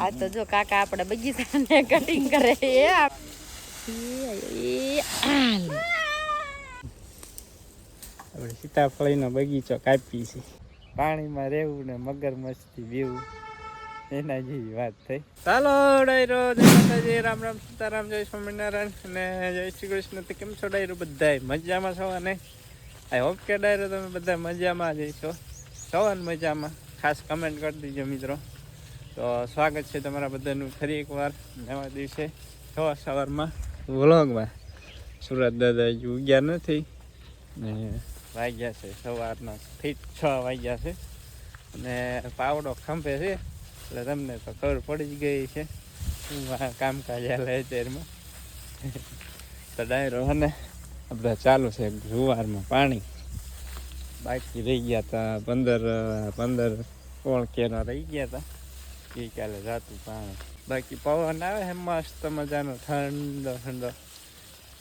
આ તો જો કાકા આપણે બગીચાને કટિંગ કરે. આપણે સીતાફળીનો બગીચો કાપી છે. પાણીમાં રહેવું ને મગરમચ્છથી બીવું. એના જેવી વાત થઈ. ચાલો, ડાયરો, જય માતાજી, રામ રામ, સીતારામ, જય સ્વામિનારાયણ અને જય શ્રી કૃષ્ણ. તો કેમ છો ડાયરો? બધાય મજામાં છો અને? આઈ હોપ કે ડાયરો તમે બધા મજામાં જઈશો છો છો મજામાં? ખાસ કમેન્ટ કરી દીજો મિત્રો. તો સ્વાગત છે તમારા બધાનું ફરી એકવાર નવા દિવસે સવાર સવારમાં. વ્લોગમાં સુરત દાદા હજુ ઉગ્યા નથી. ને વાગ્યા છે સવારના ફીટ છ વાગ્યા છે. અને પાવડો ખંભે છે એટલે તમને તો ખબર પડી જ ગઈ છે શું કામકાજ હાલે અત્યારમાં. તો ડાયરો અને આપણે ચાલુ છે જુવારમાં પાણી. બાકી રહી ગયા હતા પંદર પંદર કોણ કેના રહી ગયા હતા એ કાલે જાતું પાણી. બાકી પવન આવે છે મસ્ત મજાનો, ઠંડો ઠંડો.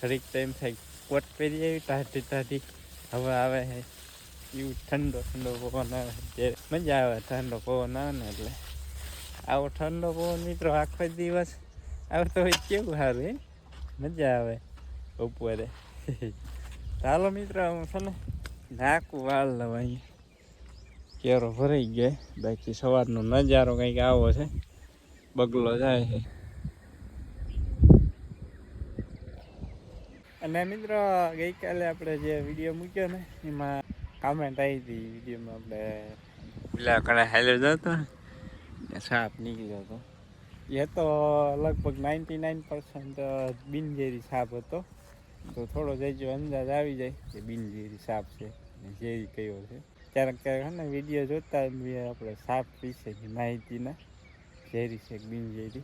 ઘડીક ટાઈમ થાય કોટ પહેરી આવી ટાઢી ટાઢી હવે આવે છે એવું ઠંડો ઠંડો પવન આવે ત્યારે. મજા આવે ઠંડો પવન આવે ને એટલે. આવો ઠંડો પવન મિત્રો આખો દિવસ. આવતો હોય કેવું સારું, હે? મજા આવે બપોરે. ચાલો મિત્રો, હું છે ને નાકું વાળ લઉં અહીંયા. કેરો ભરાઈ ગયો બાકી સવારનો નજારો કંઈક આવો છે. બગલો જાય છે. અને મિત્રો, ગઈકાલે આપણે જે વીડિયો મૂક્યો ને, એમાં કામેન્ટ આવી હતી વિડીયોમાં આપણે પેલા કડા હેલો જતો ને સાપ નીકળ્યો હતો. એ તો લગભગ નાઇન્ટી નાઇન પર્સન્ટ બિનઝેરી સાપ હતો. તો થોડો જઈજો અંદાજ આવી જાય કે બિનઝેરી સાપ છે ઝેરી કયો છે. ક્યારેક ક્યારેક ને વીડિયો જોતા આપણે સાપ વિશેની માહિતીના ઝેરી છે બિનઝેરી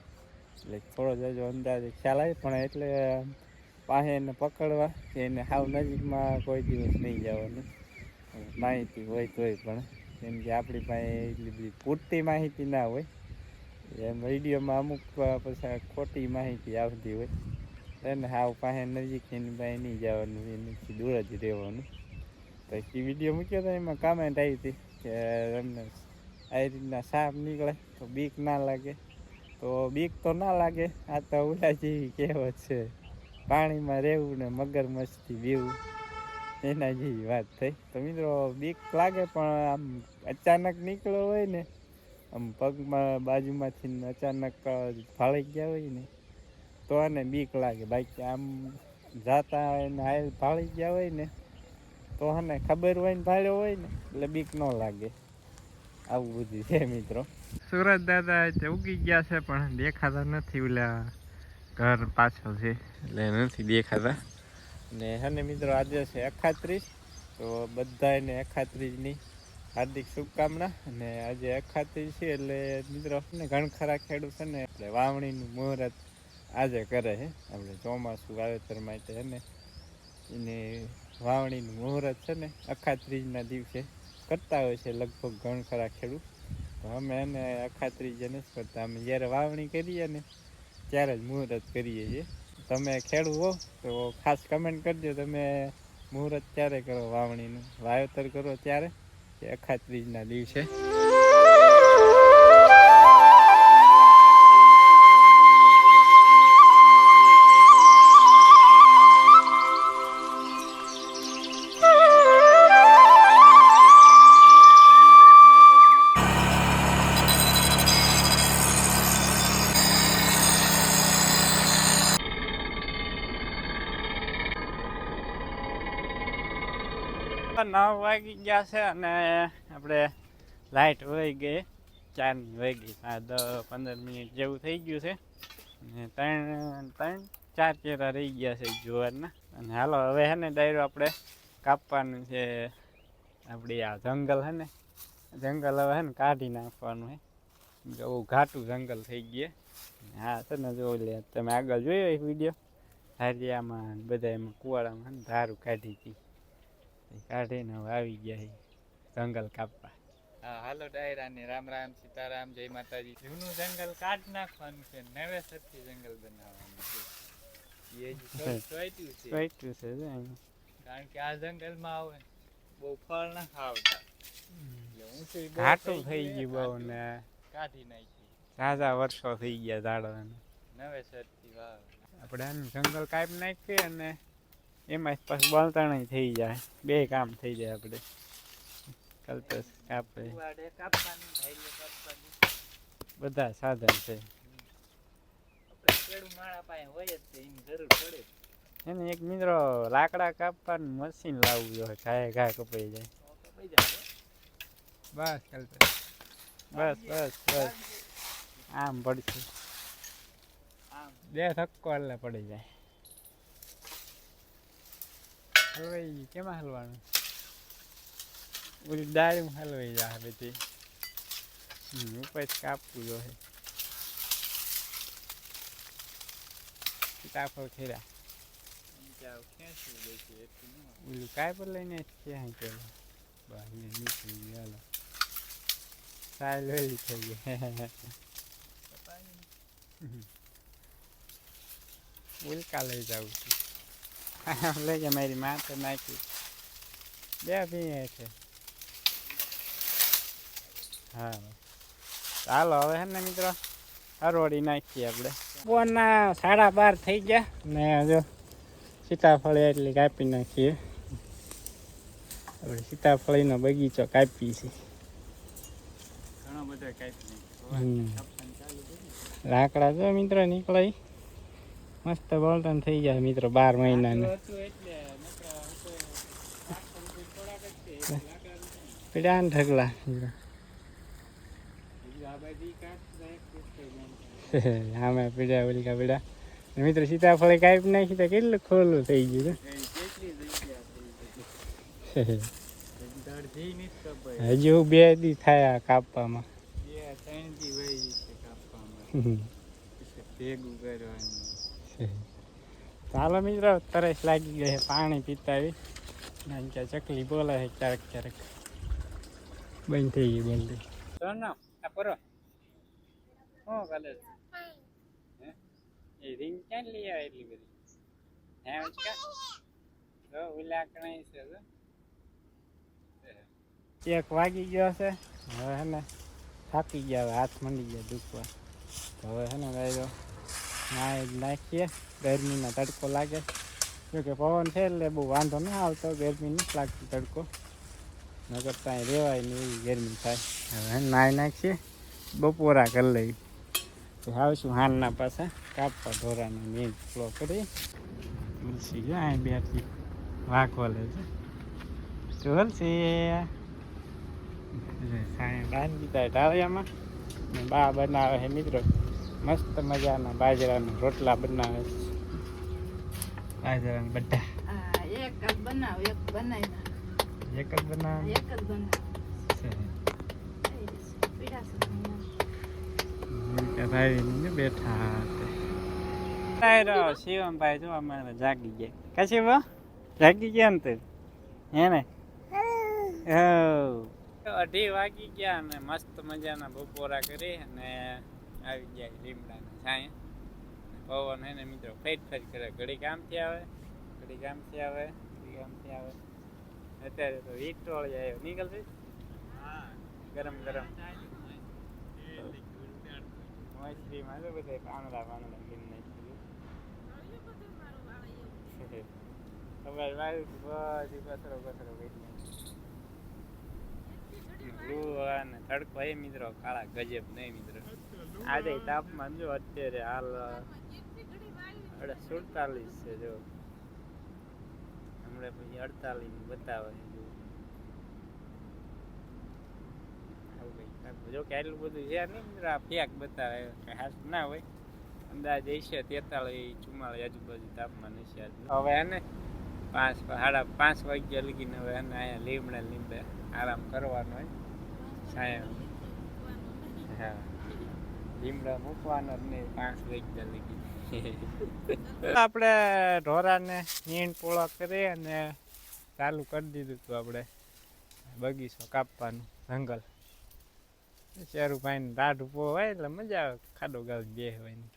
એટલે થોડો જજો અંદાજે ખ્યાલ આવે, પણ એટલે પાસે એને પકડવા કે એને સાવ નજીકમાં કોઈ દિવસ નહીં જવાનું. માહિતી હોય તોય પણ, કેમ કે આપણી પાસે એટલી બધી પૂરતી માહિતી ના હોય. એમ વિડીયોમાં અમુક પછી ખોટી માહિતી આવતી હોય. એને સાવ પાસે નજીક એની પાસે નહીં જવાનું એનાથી દૂર જ રહેવાનું. તો એ વીડિયો મૂક્યો હતો એમાં કમેન્ટ આવી હતી કે તમને આવી રીતના સાપ નીકળે તો બીક ના લાગે. તો બીક તો ના લાગે, આ તો ઓલા જેવી કહેવત છે. પાણીમાં રહેવું ને મગરમચ્છથી બીવું. એના જેવી વાત થઈ. તો મિત્રો, બીક લાગે પણ આમ અચાનક નીકળ્યો હોય ને, આમ પગમાં બાજુમાંથી અચાનક ફાળી ગયા હોય ને, તો આને બીક લાગે. બાકી આમ જાતા એને હાલ ફાળી ગયા હોય ને તો હને ખબર હોય ને ભાડ્યો હોય ને એટલે બીક ન લાગે. આવું બધું છે મિત્રો. સુરત દાદા ઉગી ગયા છે પણ દેખાતા નથી ઓલા ઘર પાછળ છે એટલે નથી દેખાતા. ને હને મિત્રો આજે છે અખાત્રીસ તો બધાને એકત્રીસની હાર્દિક શુભકામના. અને આજે અખાત્રીસ છે એટલે મિત્રો ને ઘણખરા ખેડૂત છે ને એટલે વાવણીનું મુહૂર્ત આજે કરે છે. આપણે ચોમાસું વાવેતર માટે ને એને વાવણીનું મુહૂર્ત છે ને, અખાત્રીજના દિવસે કરતા હોય છે લગભગ ઘણખરા ખેડૂત. તો અમે એને અખાત્રીજ નથી કરતા. અમે જ્યારે વાવણી કરીએ ને, ત્યારે જ મુહૂર્ત કરીએ છીએ. તમે ખેડૂત હો, તો ખાસ કમેન્ટ કરજો તમે મુહૂર્ત ક્યારે કરો વાવણીનું? વાવેતર કરો ત્યારે કે અખાત્રીજના દિવસે? નવ વાગી ગયા છે અને આપણે લાઇટ વહી ગઈ. ચારની વહી ગઈ. આ દસ, પંદર મિનિટ જેવું થઈ ગયું છે. અને ત્રણ ત્રણ, ચાર ચેરા રહી ગયા છે જુવારના. અને હાલો, હવે હે ને ડાયરો આપણે કાપવાનું છે. આપણી આ જંગલ હે ને. જંગલ હવે હે ને કાઢી નાખવાનું હે. બહુ ઘાટું જંગલ થઈ ગયું હા. છે ને જોઈ લે, તમે આગળ જોયો એક વીડિયો? હારિયામાં બધા એમાં કુવાડામાં ધારું કાઢી હતી. એ કાઢીને હવે આવી ગયા જંગલ કાપવા. હા હાલો ડાયરા ને રામ રામ સીતારામ જય માતાજી. જૂનું જંગલ કાઢ નાખવાનું છે નવેસરથી જંગલ બનાવવાનું છે. એ જ સોચ્યું છે. છે કારણ કે આ જંગલમાં આવે બહુ ફળ ના ખાવતા. ઘાટું થઈ ગયું બહુ ને. કાઢી નાખી. ઝાઝા વર્ષો થઈ ગયા ઝાડવાને. નવેસરથી વાવ. આપણે આનું જંગલ કાપી નાખીએ અને એમાં પાછું બળતણ થઈ જાય. બે કામ થઈ જાય આપણે કલ્પસ કાપે. બધા સાધન છે. એની એક મિત્રો લાકડા કાપવાનું મશીન લાવવું જોઈએ ઘાય ઘા કપાઈ જાય. બસ કલ્પસ બસ બસ બસ. આમ પડશે. બે ધક્કો એટલે પડી જાય. હલવાઈ કેમાં હલવાનું? ઓલી ડાળીમાં હલવાઈ જા બધી. હમ ઉપર કાપવું જો સીતાફળ ખેરા. ઓલું કાંઈ પર લઈને ક્યાં બહાર નીકળી ગયો સાયલ વેલી થઈ ગઈ. ઉલ્કા લઈ જાઉં છું. લઈ જા મારી માથે નાખી બે પીએ છે હા ચાલો હવે હે ને મિત્રો હરવડી નાખીએ આપણે બપોરના સાડા બાર થઈ ગયા ને જો સીતાફળી એટલી કાપી નાખીએ આપણે સીતાફળીનો બગીચો કાપી છે ઘણો બધો કાપી. લાકડા જો મિત્રો નીકળાય મસ્ત બોલતા થઈ ગયા મિત્રો બાર મહિનાને. પીડા ને ઢગલા જાય. આમે પીડા ઓલિકા પીડા મિત્ર સીતાફળ કાપી નાખી તો કેટલું ખોલું થઈ ગયું. હજી બે દી થયા કાપવામાં બે ત્રણ દી વહી કાપવામાં. ભેગું કરવાનું. ચાલો મિત્રો તરસ લાગી ગઈ પાણી પીતા આવી કે ચકલી બોલે છે ક્યારેક ક્યારેક. બંધ થઈ ગઈ બોલતી તો ના આ પરો. શું કાલે? એ રિંગ ક્યાં લઈ આવે એટલી બધી? હે ઉચકા જો ઉલાકણી છે તો એક વાગી ગયો છે. હવે હે ને થાકી ગયા હાથ મંડી ગયા દુખવા. તો હવે હે ને ભાઈ નાઈ નાખીએ ગરમીનો તડકો લાગે. જોકે પવન છે એટલે બહુ વાંધો ન આવતો, ગરમી નથી તડકો. નગર ત્યાં રહેવાય ને એવી ગરમી થાય. હવે નાઈ નાખીએ, બપોરા કરી લઈ તો આવશું હાલના પાસે કાપવા ઢોરાનો મેન ફ્લો કરી તુલસી જો અહીં બેઠી વાંકો લે છે. તુલસી. સાંઈ બાંધી દીધા ઢાળિયામાં. બા બનાવે છે મિત્રો. મસ્ત મજાના બાજરાના રોટલા બનાવે છે. બાજરાના બધા. આ એક જ બનાવ એક બનાવી એક જ બનાવ? એક જ બનાવ. બેઠા તારો શિવમભાઈ જો અમારે જાગી ગયા. કશી બો જાગી ગયા ને તું? હે ને? અઢી વાગી ગયા ને મસ્ત મજાના બપોરા કરી અને આવી ગયા લીમડાના છાંય. પવન હે ને મિત્રો ફેટ ફેટ કરે. ઘડી કામથી આવે ઘડી કામથી આવે ઘડી કામથી આવે. અત્યારે તો વીટોળી આવ્યો નીકળશે ગરમ ગરમ. તો બધા પાંદડા પાંદડા ગીર નાખ્યું ખબર વાયુ બધી કચરો કચરો કરી નાખ્યો અને તડકો એ મિત્રો. કાળા ગજબ નહીં મિત્રો. આજે તાપમાન જો અત્યારે હાલ સુડતાલીસ છે જો. હમણાં પછી અડતાલીસ બતાવે જો. જો કે બધું છે નહીં આ ફેક બતાવે. હાથ ના હોય. અંદાજ છે તેતાલીસ ચુમ્માળીસ આજુબાજુ તાપમાન હશે હવે હવે ને, પાંચ સાડા પાંચ વાગ્યા લગીને હવે એને અહીંયા લીમડા લીમડે આરામ કરવાનો હોય. છાયા હા. લીમડા મૂકવાનો ને નહીં પાંચ વાગ્યા લગી. આપણે ઢોરાને નીણ પોળો કરી અને ચાલુ કરી દીધું હતું આપણે બગીચો કાપવાનું જંગલ. શેરુભાઈ દાઢ ઊભો હોય એટલે મજા આવે ખાડો ગાલ બે હોય ને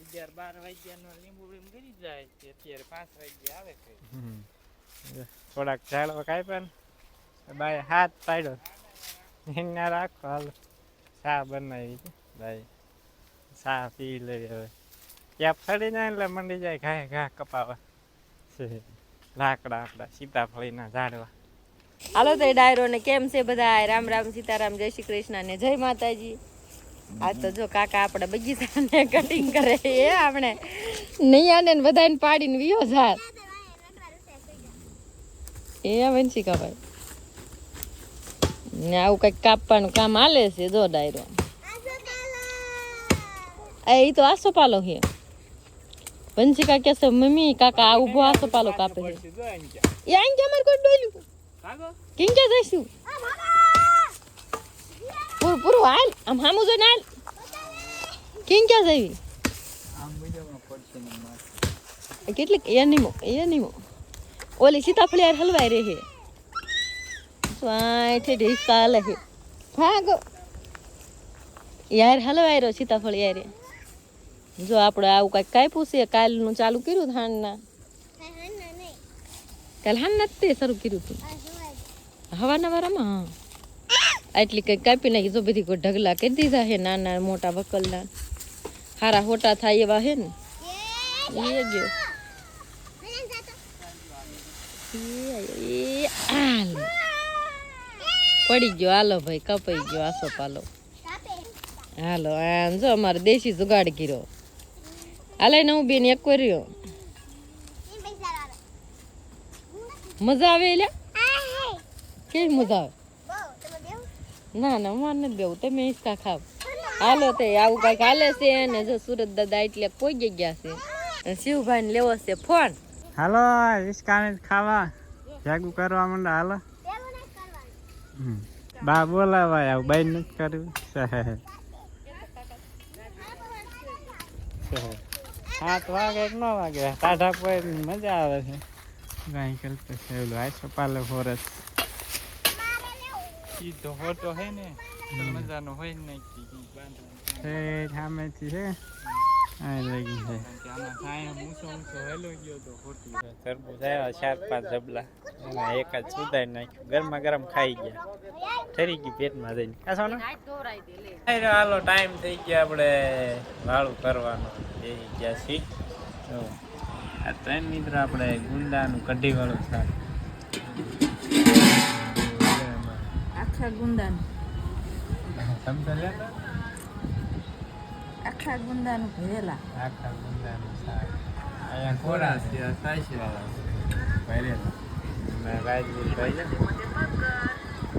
અગિયાર બાર વાગ્યાનો લીંબુ લીંબુ કરી જાય છે અત્યારે પાંચ વાગ્યા આવે થોડાક ઝાડવા કાપ્યા ને બાય હાથ પાડ્યો. એના રાખો, હાલ. ચા બનાવી ભાઈ. ચા પી લઈ હવે. ત્યાં સડી જાય એટલે મંડી જાય ઘાય ઘા કપાવા. લાકડા આપડા સીતાફળીના ઝાડવા. હાલો તો ડાયરો ને કેમ છે બધા રામ રામ સીતારામ, જય શ્રી કૃષ્ણ ને જય માતાજી. આ તો જો કાકા આપણે બગીચાને કટિંગ કરે એ આપણે નૈયાને ને બધાને પાડીને વિયો ઝાડ. એ વંશિકા ભાઈ ને આવું કંઈક કાપવાનું કામ હાલે છે જો ડાયરો. એ તો આસો પાલો છે. વંશિકા કે છે મમ્મી કાકા આ ઊભો આસો પાલો કાપે છે. એ આઈ ગયા મારે કોઈ ડોલ્યું કેમ ક્યાં જઈશું? પૂરું પૂરું હાલ. આમ હામું જોઈને હાલ. કિંગ ક્યાં જઈવી કેટલીક એ નીમો એ નીમો ઓલી સીતાફળી યાર હલવાઈ રહે સ્વાઠે ઢીસકા હાલે છે ભાગો. યાર હલવાઈ રહ્યો સીતાફળ યાર. જો આપણે આવું કાંઈક કાપ્યું છે કાલનું ચાલુ કર્યું ધાનના કાલ હાન નથી શરૂ કર્યું હતું. હવાના વારામાં? હા આટલી કંઈક કાપી નાખી જો બધી કોઈ ઢગલા કરી દીધા હે નાના મોટા વકલના. હારા હોટા થાય એવા હે ને એ ગયો. એ આલ પડી ગયો. હાલો ભાઈ, કપાઈ ગયો આસો પાલો. હાલો આમ જો અમારે દેશી જુગાડ કર્યો. હાલે ને હું બેન એક કર્યો મજા આવે એટલે કેવી મજા આવે? ના ના માર નથી બેવું તમે હિંચકા ખાવ. હાલો તે, આવું કંઈક હાલે છે ને જો સુરત દાદા એટલે કોઈ ગયા છે. શિવભાઈ ને લેવો છે ફોન. હાલો રિસ્કાને ખાવા. જાગું કરવા માંડો, હાલો. બા બોલાવાય આવું બાઈ નથી કરવું. સાત વાગે કે ન વાગે ટાઢા પર મજા આવે છે ગાય કરતો છે ઓલું આ પાલો ફોરસ સીધો હોટો હે ને તો મજાનો હોય ને સામેથી છે તરબૂચ આવ્યા ચાર પાંચ જબલા એમાં એક જ સુધારી નાખ્યું ગરમા ગરમ ખાઈ ગયા ઠરી ગયું પેટમાં જઈને હાલો ટાઈમ થઈ ગયા આપણે વાળું કરવાનો એ ગયા છીએ તો. આ ત્રણ મિત્ર આપણે ગુંદાનું કઢી વાળું શાક આખા ગુંદાનું સમજો આખા ગુંદાનું ભરેલા. આખા ગુંદાનું શાક. અહીંયા કોરા છે સાઈશ વાળા ભરેલા. મેં રાજવીર ભાઈ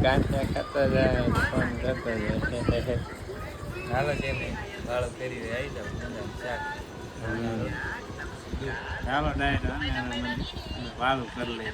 ગાંઠિયા ખાતા જાય ફોન કરતો જાય હાલો કે નહીં વાળો ફેરી આવી જાવ ગુંદાનું શાક. ચાલો ડાયટ વાળું કરી લઈએ.